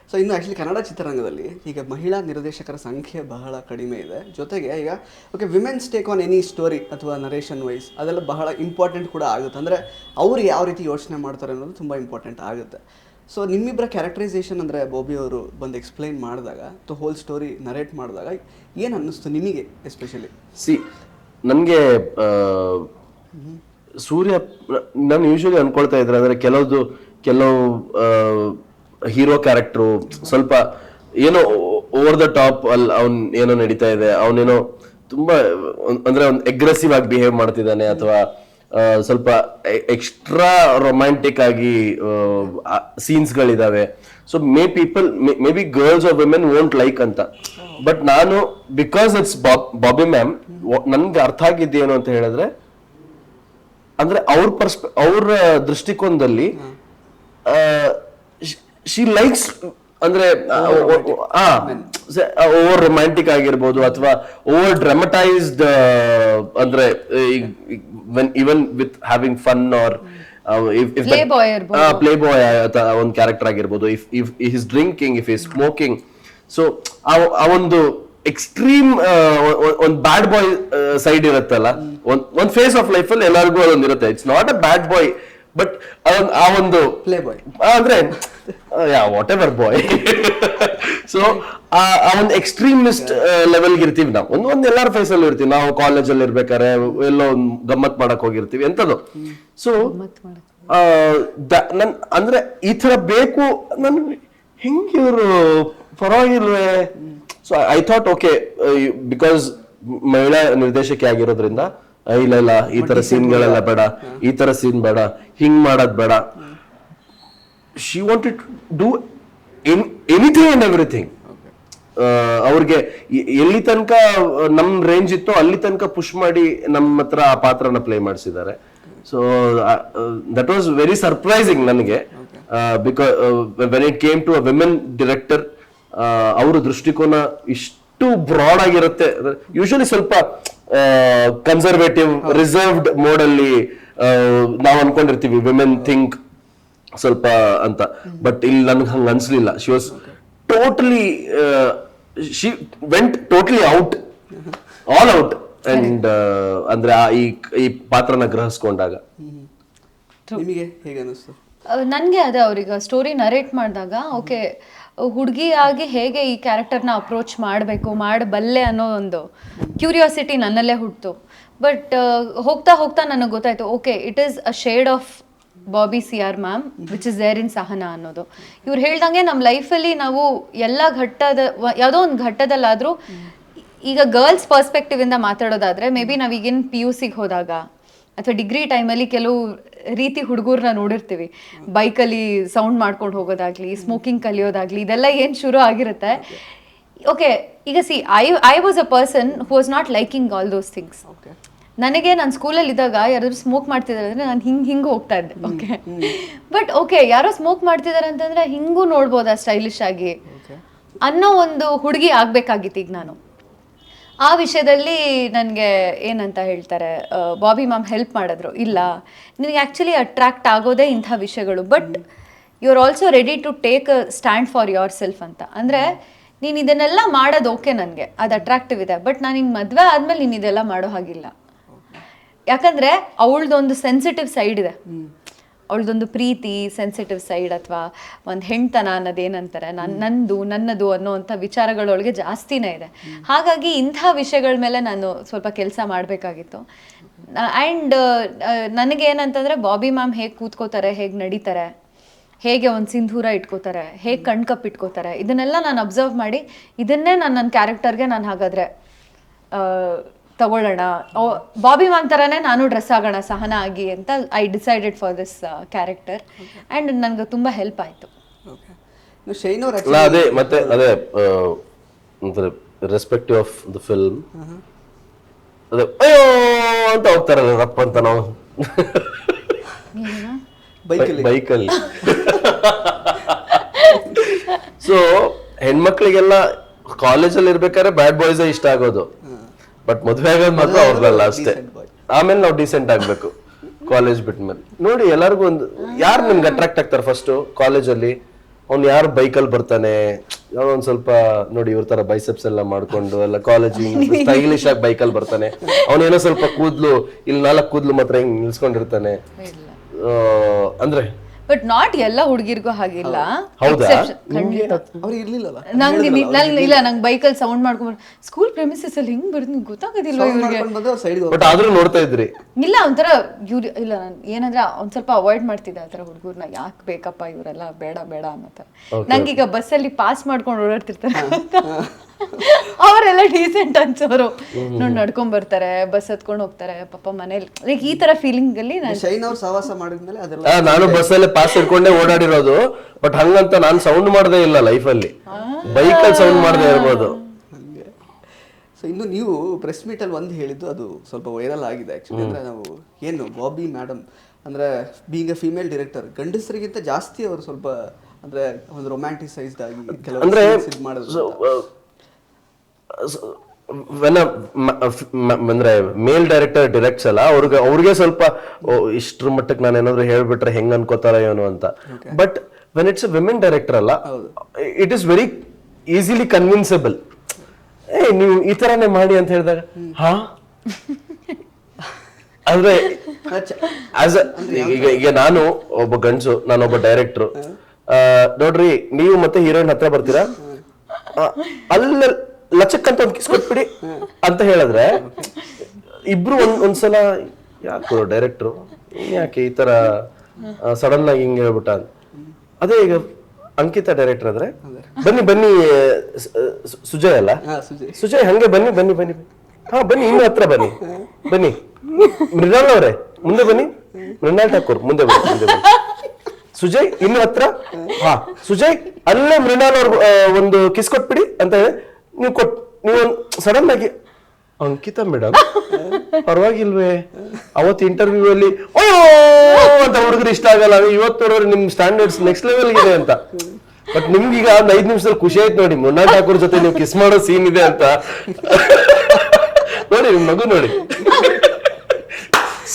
ಸೊ ಇನ್ನು ಆ್ಯಕ್ಚುಲಿ ಕನ್ನಡ ಚಿತ್ರರಂಗದಲ್ಲಿ ಈಗ ಮಹಿಳಾ ನಿರ್ದೇಶಕರ ಸಂಖ್ಯೆ ಬಹಳ ಕಡಿಮೆ ಇದೆ. ಜೊತೆಗೆ ಈಗ okay women's take on any story ಅಥವಾ ನರೇಷನ್ ವೈಸ್ ಅದೆಲ್ಲ ಬಹಳ ಇಂಪಾರ್ಟೆಂಟ್ ಕೂಡ ಆಗುತ್ತೆ. ಅಂದರೆ ಅವ್ರು ಯಾವ ರೀತಿ ಯೋಚನೆ ಮಾಡ್ತಾರೆ ಅನ್ನೋದು ತುಂಬ ಇಂಪಾರ್ಟೆಂಟ್ ಆಗುತ್ತೆ. ಸೊ ನಿಮ್ಮಿಬ್ಬರ ಕ್ಯಾರೆಕ್ಟರೈಸೇಷನ್ ಅಂದರೆ ಬಾಬಿ ಅವರು ಬಂದು ಎಕ್ಸ್ಪ್ಲೈನ್ ಮಾಡಿದಾಗ ಅಥವಾ ಹೋಲ್ ಸ್ಟೋರಿ ನರೇಟ್ ಮಾಡಿದಾಗ ಏನು ಅನ್ನಿಸ್ತು ನಿಮಗೆ ಎಸ್ಪೆಷಲಿ ಸಿ ನನಗೆ ಸೂರ್ಯ ನಾನು ಯೂಶಲಿ ಅನ್ಕೊಳ್ತಾ ಇದ್ರೆ. ಅಂದ್ರೆ ಕೆಲವ್ದು, ಕೆಲವು ಹೀರೋ ಕ್ಯಾರೆಕ್ಟ್ರು ಸ್ವಲ್ಪ ಏನೋ ಓವರ್ ದ ಟಾಪ್ ಅಲ್ಲಿ ಅವ್ನ್ ಏನೋ ನಡೀತಾ ಇದೆ. ಅವನೇನೋ ತುಂಬಾ, ಅಂದ್ರೆ ಒಂದು ಅಗ್ರೆಸಿವ್ ಆಗಿ ಬಿಹೇವ್ ಮಾಡ್ತಿದ್ದಾನೆ ಅಥವಾ ಸ್ವಲ್ಪ ಎಕ್ಸ್ಟ್ರಾ ರೊಮ್ಯಾಂಟಿಕ್ ಆಗಿ ಸೀನ್ಸ್ ಗಳಿದಾವೆ so may people may be girls are women won't like ಅಂತ. ಬಟ್ ನಾನು ಬಿಕಾಸ್ ಇಟ್ಸ್ ಬಾಬಿ ಮ್ಯಾಮ್ ನನ್ಗೆ ಅರ್ಥ ಆಗಿದ್ದೇನು ಅಂತ ಹೇಳಿದ್ರೆ ಅಂದ್ರೆ ಅವ್ರ ಪರ್ಸ್ಪೆ ಅವ್ರ ದೃಷ್ಟಿಕೋನದಲ್ಲಿ ಶಿ ಲೈಕ್ಸ್ ಅಂದ್ರೆ ಓವರ್ ರೊಮ್ಯಾಂಟಿಕ್ ಆಗಿರ್ಬೋದು ಅಥವಾ ಓವರ್ ಡ್ರಾಮಟೈಸ್ಡ್ ಅಂದ್ರೆ even with having fun or. Playboy ಒಂದು ಕ್ಯಾರೆಕ್ಟರ್ ಆಗಿರ್ಬೋದು. If if is drinking if is smoking so ಆ ಒಂದು ಎಕ್ಸ್ಟ್ರೀಮ್ ಒಂದು ಬ್ಯಾಡ್ ಬಾಯ್ ಸೈಡ್ ಇರುತ್ತಲ್ಲ? ಒಂದ್ ಒಂದ್ ಫೇಸ್ ಆಫ್ ಲೈಫ್ ಅಲ್ಲಿ ಎಲ್ಲರಿಗೂ ಅದೊಂದು ಇರುತ್ತೆ. It's not a bad boy but ಆ ಒಂದು ಪ್ಲೇ ಬಾಯ್ ಅಂದ್ರೆ ವಾಟ್ ಎವರ್ ಬಾಯ್ ಸೊ ಆ ಒಂದು ಎಕ್ಸ್ಟ್ರೀಮಿಸ್ಟ್ ಲೆವೆಲ್ಗೆ ಇರ್ತೀವಿ ನಾವು. ಒಂದು ಒಂದು ಎಲ್ಲರ ಫೇಸ್ ಅಲ್ಲಿ ಇರ್ತೀವಿ. ನಾವು ಕಾಲೇಜ್ ಅಲ್ಲಿ ಇರ್ಬೇಕಾರೆ ಎಲ್ಲೋ ಒಂದು ಗಮ್ಮತ್ ಮಾಡಕ್ ಹೋಗಿರ್ತೀವಿ ಎಂತದು. ಸೊ ನನ್ ಅಂದ್ರೆ ಈ ತರ ಬೇಕು ನನ್ ಹೆಂಗ್ ಇವ್ರು ಪರವಾಗಿಲ್ವೇ so I thought okay because ಮಹಿಳಾ ನಿರ್ದೇಶಕಿ ಆಗಿರೋದ್ರಿಂದ ಇಲ್ಲ ಇಲ್ಲ ಈ ತರ ಸೀನ್ಗಳೆಲ್ಲ ಬೇಡ ಈ ತರ ಸೀನ್ ಬೇಡ ಹಿಂಗ್ ಮಾಡೋದ್ ಬೇಡ. She wanted do anything and everything ಅವ್ರಿಗೆ ಎಲ್ಲಿ ತನಕ ನಮ್ ರೇಂಜ್ ಇತ್ತು ಅಲ್ಲಿ ತನಕ ಪುಷ್ ಮಾಡಿ ನಮ್ಮ ಹತ್ರ ಆ ಪಾತ್ರನ ಪ್ಲೇ ಮಾಡಿಸಿದ್ದಾರೆ. So that was very surprising ನನಗೆ. Because when it came to a women director ಅವ್ರ ದೃಷ್ಟಿಕೋನ ಇಷ್ಟು ಬ್ರಾಡ್ ಆಗಿರುತ್ತೆ. ಯೂಶಲಿ ಸ್ವಲ್ಪ ಕನ್ಸರ್ವೇಟಿವ್ ರಿಸರ್ವ್ಡ್ ಮೋಡ್ ಅಲ್ಲಿ ನಾವು ಅನ್ಕೊಂಡಿರ್ತೀವಿ ವಿಮೆನ್ ಥಿಂಕ್ ಸ್ವಲ್ಪ ಅಂತ. ಬಟ್ ಇಲ್ಲಿ ನನ್ಗೆ ಹಂಗ ಅನ್ಸ್ಲಿಲ್ಲ. She was totally she went totally out all out and ಅಂದ್ರೆ ಆ ಈ ಈ ಪಾತ್ರನ ಗ್ರಹಿಸ್ಕೊಂಡಾಗ. ನಿಮಗೆ ಹೇಗೆ ಅನಿಸ್ತು? ನನಗೆ ಅದೇ ಅವ್ರಿಗೆ ಸ್ಟೋರಿ ನರೇಟ್ ಮಾಡಿದಾಗ ಓಕೆ ಹುಡುಗಿ ಆಗಿ ಹೇಗೆ ಈ ಕ್ಯಾರೆಕ್ಟರ್ನ ಅಪ್ರೋಚ್ ಮಾಡಬೇಕು, ಮಾಡಬಲ್ಲೆ ಅನ್ನೋ ಒಂದು ಕ್ಯೂರಿಯಾಸಿಟಿ ನನ್ನಲ್ಲೇ ಹುಟ್ಟಿತು ಬಟ್ ಹೋಗ್ತಾ ಹೋಗ್ತಾ ನನಗೆ ಗೊತ್ತಾಯಿತು okay it is a shade of Bobby C R ma'am which is there in Sahana ಅನ್ನೋದು. ಇವ್ರು ಹೇಳ್ದಂಗೆ ನಮ್ಮ ಲೈಫಲ್ಲಿ ನಾವು ಎಲ್ಲ ಘಟ್ಟದ, ಯಾವುದೋ ಒಂದು ಘಟ್ಟದಲ್ಲಾದರೂ ಈಗ ಗರ್ಲ್ಸ್ ಪರ್ಸ್ಪೆಕ್ಟಿವಿಂದ ಮಾತಾಡೋದಾದ್ರೆ ಮೇ ಬಿ ನಾವೀಗಿನ ಪಿ ಯು ಸಿಗೆ ಹೋದಾಗ, ಅಥವಾ ಡಿಗ್ರಿ ಟೈಮಲ್ಲಿ ಕೆಲವು ರೀತಿ ಹುಡುಗರನ್ನ ನೋಡಿರ್ತೀವಿ. ಬೈಕಲ್ಲಿ ಸೌಂಡ್ ಮಾಡ್ಕೊಂಡು ಹೋಗೋದಾಗ್ಲಿ ಸ್ಮೋಕಿಂಗ್ ಕಲಿಯೋದಾಗ್ಲಿ ಇದೆಲ್ಲ ಏನು ಶುರು ಆಗಿರುತ್ತೆ? ಓಕೆ ಈಗ see I I was a person who was not liking all those things okay ನನಗೆ ನಾನು ಸ್ಕೂಲಲ್ಲಿ ಇದ್ದಾಗ ಯಾರಾದ್ರೂ ಸ್ಮೋಕ್ ಮಾಡ್ತಿದ್ದಾರೆ ಅಂದ್ರೆ ನಾನು ಹಿಂಗೆ ಹಿಂಗೆ ಹೋಗ್ತಾ ಇದ್ದೆ. ಓಕೆ ಬಟ್ ಓಕೆ ಯಾರೋ ಸ್ಮೋಕ್ ಮಾಡ್ತಿದ್ದಾರೆ ಅಂತಂದ್ರೆ ಹಿಂಗೂ ನೋಡ್ಬೋದಾ ಸ್ಟೈಲಿಶ್ ಆಗಿ? ಅನ್ನೋ ಒಂದು ಹುಡುಗಿ ಆಗ್ಬೇಕಾಗಿತ್ತು ಈಗ ನಾನು. ಆ ವಿಷಯದಲ್ಲಿ ನನಗೆ ಏನಂತ ಹೇಳ್ತಾರೆ ಬಾಬಿ ಮ್ಯಾಮ್ ಹೆಲ್ಪ್ ಮಾಡಿದ್ರು. ಇಲ್ಲ, ನಿನಗೆ ಆ್ಯಕ್ಚುಲಿ ಅಟ್ರಾಕ್ಟ್ ಆಗೋದೇ ಇಂಥ ವಿಷಯಗಳು but you are also ready to take a stand for yourself ಅಂತ. ಅಂದರೆ ನೀನು ಇದನ್ನೆಲ್ಲ ಮಾಡೋದು ಓಕೆ ನನಗೆ, ಅದು ಅಟ್ರಾಕ್ಟಿವ್ ಇದೆ ಬಟ್ ನಾನು ನಿನ್ನ ಮದುವೆ ಆದಮೇಲೆ ನೀನು ಇದೆಲ್ಲ ಮಾಡೋ ಹಾಗಿಲ್ಲ. ಯಾಕಂದರೆ ಅವಳದೊಂದು ಸೆನ್ಸಿಟಿವ್ ಸೈಡ್ ಇದೆ. ಅವಳದೊಂದು ಪ್ರೀತಿ ಸೆನ್ಸಿಟಿವ್ ಸೈಡ್ ಅಥವಾ ಒಂದು ಹೆಣ್ತನ ಅನ್ನೋದೇನಂತಾರೆ ನನ್ನ ನಂದು, ನನ್ನದು ಅನ್ನೋವಂಥ ವಿಚಾರಗಳೊಳಗೆ ಜಾಸ್ತಿನೇ ಇದೆ. ಹಾಗಾಗಿ ಇಂಥ ವಿಷಯಗಳ ಮೇಲೆ ನಾನು ಸ್ವಲ್ಪ ಕೆಲಸ ಮಾಡಬೇಕಾಗಿತ್ತು. ಆ್ಯಂಡ್ ನನಗೇನಂತಂದರೆ ಬಾಬಿ ಮ್ಯಾಮ್ ಹೇಗೆ ಕೂತ್ಕೋತಾರೆ, ಹೇಗೆ ನಡೀತಾರೆ, ಹೇಗೆ ಒಂದು ಸಿಂಧೂರ ಇಟ್ಕೋತಾರೆ, ಹೇಗೆ ಕಣ್ಕಪ್ ಇಟ್ಕೋತಾರೆ, ಇದನ್ನೆಲ್ಲ ನಾನು ಅಬ್ಸರ್ವ್ ಮಾಡಿ ಇದನ್ನೇ ನಾನು ನನ್ನ ಕ್ಯಾರೆಕ್ಟರ್ಗೆ ನಾನು ಹಾಗಾದರೆ ತಗೊಳ್ಳೋಣ. ಬಾಬಿ ಮಾನ್ ಥರನೇ ನಾನು ಡ್ರೆಸ್ ಆಗೋಣ ಸಹನ ಆಗಿ ಅಂತ I decided for this character and ನನಗೆ ತುಂಬ ಹೆಲ್ಪ್ ಆಯಿತು. ಅದೇ ಮತ್ತೆ ಅದೇ ಅಂದ್ರೆ ರೆಸ್ಪೆಕ್ಟಿವ್ ಆಫ್ ದ ಫಿಲ್ಮ್ ಅದೇ ಅಯ್ಯೋ ಅಂತ ಹೋಗ್ತಾರಲ್ಲ ರಪ್ಪ ಅಂತ ನಾವು. ಬೈಕಲ್ಲಿ. ಬೈಕಲ್ಲಿ. ಸೊ ಹೆಣ್ಮಕ್ಳಿಗೆಲ್ಲ ಕಾಲೇಜಲ್ಲಿ ಇರ್ಬೇಕಾದ್ರೆ ಬ್ಯಾಡ್ ಬಾಯ್ಸ್ ಇಷ್ಟ ಆಗೋದು. ಬಟ್ ಮದುವೆ ಆಗೋದು ಮಾತ್ರ ಅವ್ರದ್ದಲ್ಲ ಅಷ್ಟೇ. ಆಮೇಲೆ ನಾವು ಡಿಸೆಂಟ್ ಆಗ್ಬೇಕು. ಕಾಲೇಜ್ ಬಿಟ್ಮೇಲೆ. ನೋಡಿ ಎಲ್ಲರಿಗೂ ಒಂದು ಯಾರು ನಿಮ್ಗೆ ಅಟ್ರಾಕ್ಟ್ ಆಗ್ತಾರೆ ಫಸ್ಟ್ ಕಾಲೇಜಲ್ಲಿ ಅವ್ನು ಯಾರು ಬೈಕಲ್ಲಿ ಬರ್ತಾನೆ? ಯಾವ್ದೋ ಒಂದು ಸ್ವಲ್ಪ ನೋಡಿ ಇವ್ರ ತರ ಬೈಸೆಪ್ಸ್ ಎಲ್ಲ ಮಾಡ್ಕೊಂಡು ಎಲ್ಲ ಕಾಲೇಜ್ ಸ್ಟೈಲಿಶ್ ಆಗಿ ಬೈಕಲ್ಲಿ ಬರ್ತಾನೆ. ಅವನೇನೋ ಸ್ವಲ್ಪ ಕೂದ್ಲು ಇಲ್ಲಿ ನಾಲ್ಕು ಕೂದ್ಲು ಮಾತ್ರ ಹಿಂಗ್ ನಿಲ್ಸ್ಕೊಂಡಿರ್ತಾನೆ. ಅಂದರೆ ಅಂದ್ರೆ ಬಟ್ ನಾಟ್ ಎಲ್ಲ ಹುಡುಗಿರ್ಗೂ ಹಾಗಿಲ್ಲ. ನಂಗೆ ಇಲ್ಲ ನಂಗೆ ಬೈಕಲ್ಲಿ ಸೌಂಡ್ ಮಾಡ್ಕೊಂಡು ಸ್ಕೂಲ್ ಪ್ರೆಮಿಸಸ್ ಅಲ್ಲಿ ಹಿಂಗ್ ಬರ್ದು ಗೊತ್ತಾಗೋದಿಲ್ವಾ ಇವ್ರಿಗೆ? ಬಟ್ ಆದ್ರೂ ನೋಡ್ತಾ ಇದ್ರಿ. ಇಲ್ಲ ಒಂಥರ ಇವ್ರು ಇಲ್ಲ ನಾನು ಏನಂದ್ರೆ ಒಂದ್ ಸ್ವಲ್ಪ ಅವಾಯ್ಡ್ ಮಾಡ್ತಿದ್ದೆ ಆತರ ಹುಡುಗರ್ನ. ಯಾಕೆ ಬೇಕಪ್ಪ ಇವರೆಲ್ಲ? ಬೇಡ ಬೇಡ ಅನ್ನೋ ನಂಗೀಗ ನಂಗೀಗ ಬಸ್ಸಲ್ಲಿ ಪಾಸ್ ಮಾಡ್ಕೊಂಡು ಓಡಾಡ್ತಿರ್ತಾರೆ. ಅವರೆಲ್ಲ ಡೀಸೆಂಟ್ ಅನ್ಸೋರು. ನೋಡಿ ನಡ್ಕೊಂಡ್ ಬರ್ತಾರೆ ಬಸ್ ಹತ್ಕೊಂಡು ಹೋಗ್ತಾರೆ ಪಾಪ ಮನೇಲಿ. ಲೈಕ್ ಈ ತರ ಫೀಲಿಂಗ್ ಅಲ್ಲಿ ನಾನು ಶೈನ್ ಅವ್ರು ಸಹವಾಸ ಮಾಡಿದ್ಮೇಲೆ ಅದೆಲ್ಲ ಆ, ನಾನು ಅಲ್ಲಿ ಪಾಸ್ ಇಟ್ಕೊಂಡೇ ಓಡಾಡಿರೋದು ಬಟ್ ಹಂಗಂತ ನಾನು ಸೌಂಡ್ ಮಾಡದೇ ಇಲ್ಲ ಲೈಫ್ ಅಲ್ಲಿ. ಬೈಕ್ ಅಲ್ಲಿ ಸೌಂಡ್ ಮಾಡದೇ ಇರ್ಬೋದು. ಹಂಗೆ. ಸೊ ಇನ್ನು ನೀವು ಪ್ರೆಸ್ ಮೀಟಲ್ಲಿ ಒಂದು ಹೇಳಿದ್ದು ಅದು ಸ್ವಲ್ಪ ವೈರಲ್ ಆಗಿದೆ ಆ್ಯಕ್ಚುಲಿ ಅಂದ್ರೆ ನಾವು ಏನು ಬಾಬಿ ಮೇಡಮ್ ಅಂದ್ರೆ ಬೀಂಗ್ ಎ ಫಿಮೇಲ್ ಡೈರೆಕ್ಟರ್ ಗಂಡಸರಿಗಿಂತ ಜಾಸ್ತಿ ಅವರು ಸ್ವಲ್ಪ ಅಂದ್ರೆ ಒಂದು ರೊಮ್ಯಾಂಟಿಸೈಸ್ಡ್ ಆಗಿ ಕೆಲವೊಂದು ಅಂದ್ರೆ scenes ಇದ್ ಮಾಡೋದು ವೆನ್ ಅಂದ್ರೆ ಮೇಲ್ ಡೈರೆಕ್ಟರ್ ಡಿರೆಕ್ಟ್ಸ್ ಅಲ್ಲ ಅವ್ರಿಗೆ ಅವ್ರಿಗೆ ಸ್ವಲ್ಪ ಇಷ್ಟ್ರ ಮಟ್ಟಕ್ಕೆ ನಾನು ಏನಾದ್ರು ಹೇಳ್ಬಿಟ್ರೆ ಹೆಂಗ್ ಅನ್ಕೋತಾರ ಏನು ಅಂತ. But when it's women director ಅಲ್ಲ it is very easily convincible ಏ ನೀವು ಈ ತರಾನೇ ಮಾಡಿ ಅಂತ ಹೇಳಿದಾಗ ಹಾ? ಅಂದ್ರೆ ಆಸ್ ಈಗ ಈಗ ನಾನು ಒಬ್ಬ ಗಂಡ್ಸು ನಾನೊಬ್ಬ ಡೈರೆಕ್ಟ್ರು ನೋಡ್ರಿ ನೀವು ಮತ್ತೆ ಹೀರೋಯಿನ್ ಹತ್ರ ಬರ್ತೀರಾ? ಅಲ್ಲ ಲಚಕ್ ಅಂತ ಒಂದು ಕಿಸ್ ಕೊಟ್ಬಿಡಿ ಅಂತ ಹೇಳಿದ್ರೆ ಇಬ್ರು ಒಂದ್ ಒಂದ್ಸಲ ಯಾಕೋ ಡೈರೆಕ್ಟ್ರು ಯಾಕೆ ಈ ತರ ಸಡನ್ ಆಗಿ ಹಿಂಗೆ ಹೇಳ್ಬಿಟ್ಟ ಅದೇ ಈಗ ಅಂಕಿತಾ ಡೈರೆಕ್ಟರ್ ಆದ್ರೆ ಬನ್ನಿ ಬನ್ನಿ ಸುಜಯ್ ಅಲ್ಲ? ಸುಜಯ್. ಸುಜಯ್ ಹಂಗೆ ಬನ್ನಿ ಬನ್ನಿ ಬನ್ನಿ. ಹಾ ಬನ್ನಿ ಇನ್ನು ಹತ್ರ ಬನ್ನಿ. ಬನ್ನಿ. ಮೃಣಾಲ್ ಅವರೇ ಮುಂದೆ ಬನ್ನಿ. ಮೃಣಾಲ್ ಠಾಕೂರ್ ಮುಂದೆ ಬನ್ನಿ ಮುಂದೆ ಬನ್ನಿ. ಸುಜಯ್ ಇನ್ನು ಹತ್ರ? ಹಾ ಸುಜಯ್ ಅಲ್ಲೇ ಮೃಣಾಲ್ ಅವ್ರ ಒಂದು ಕಿಸ್ ಕೊಟ್ಬಿಡಿ ಅಂತ ಹೇಳಿ ನೀವು ಕೊಟ್ ನೀವು ಸಡನ್ ಆಗಿ ಅಂಕಿತಾ ಮೇಡಮ್ ಪರವಾಗಿಲ್ವೇ? ಅವತ್ತು ಇಂಟರ್ವ್ಯೂ ಅಲ್ಲಿ ಅಯ್ಯೋ ಅಂತ ಹುಡುಗರು ಇಷ್ಟ ಆಗಲ್ಲ. ಇವತ್ತು ನಿಮ್ ಸ್ಟ್ಯಾಂಡರ್ಡ್ಸ್ ನೆಕ್ಸ್ಟ್ ಲೆವೆಲ್ ಇದೆ ಅಂತ. ಬಟ್ ನಿಮ್ಗೆ ಈಗ ಒಂದ್ ಐದ್ ನಿಮಿಷದಲ್ಲಿ ಖುಷಿ ಆಯ್ತು ನೋಡಿ. ಮುನ್ನಾ ಠಾಕೂರ್ ಜೊತೆ ನೀವು ಕಿಸ್ ಮಾಡೋ ಸೀನ್ ಇದೆ ಅಂತ. ನೋಡಿ ನಿಮ್ ಮಗು ನೋಡಿ.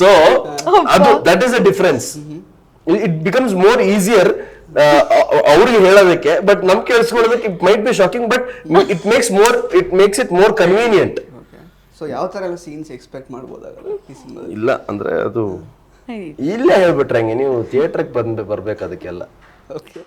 ಸೊ ಅದು that is a difference it becomes more easier ಅವ್ರಿಗೆ ಹೇಳೋದಕ್ಕೆ ಬಟ್ ನಮ್ ಕೇಳಿಸ್ಕೊಳ್ಳೋದಕ್ಕೆ it might be shocking but it makes more it makes it more convenient okay so ಯಾವ ತರ ಎಲ್ಲ ಸೀನ್ಸ್ ಎಕ್ಸ್ಪೆಕ್ಟ್ ಈ ಸಿನಿಮಾದಲ್ಲಿ? ಇಲ್ಲ ಅಂದ್ರೆ ಅದು ಇಲ್ಲೇ ಹೇಳ್ಬಿಟ್ರೆ ಹಂಗೆ ನೀವು ಥಿಯೇಟ್ರಿಗೆ ಬಂದು ಬರ್ಬೇಕು ಅದಕ್ಕೆಲ್ಲ. ಓಕೆ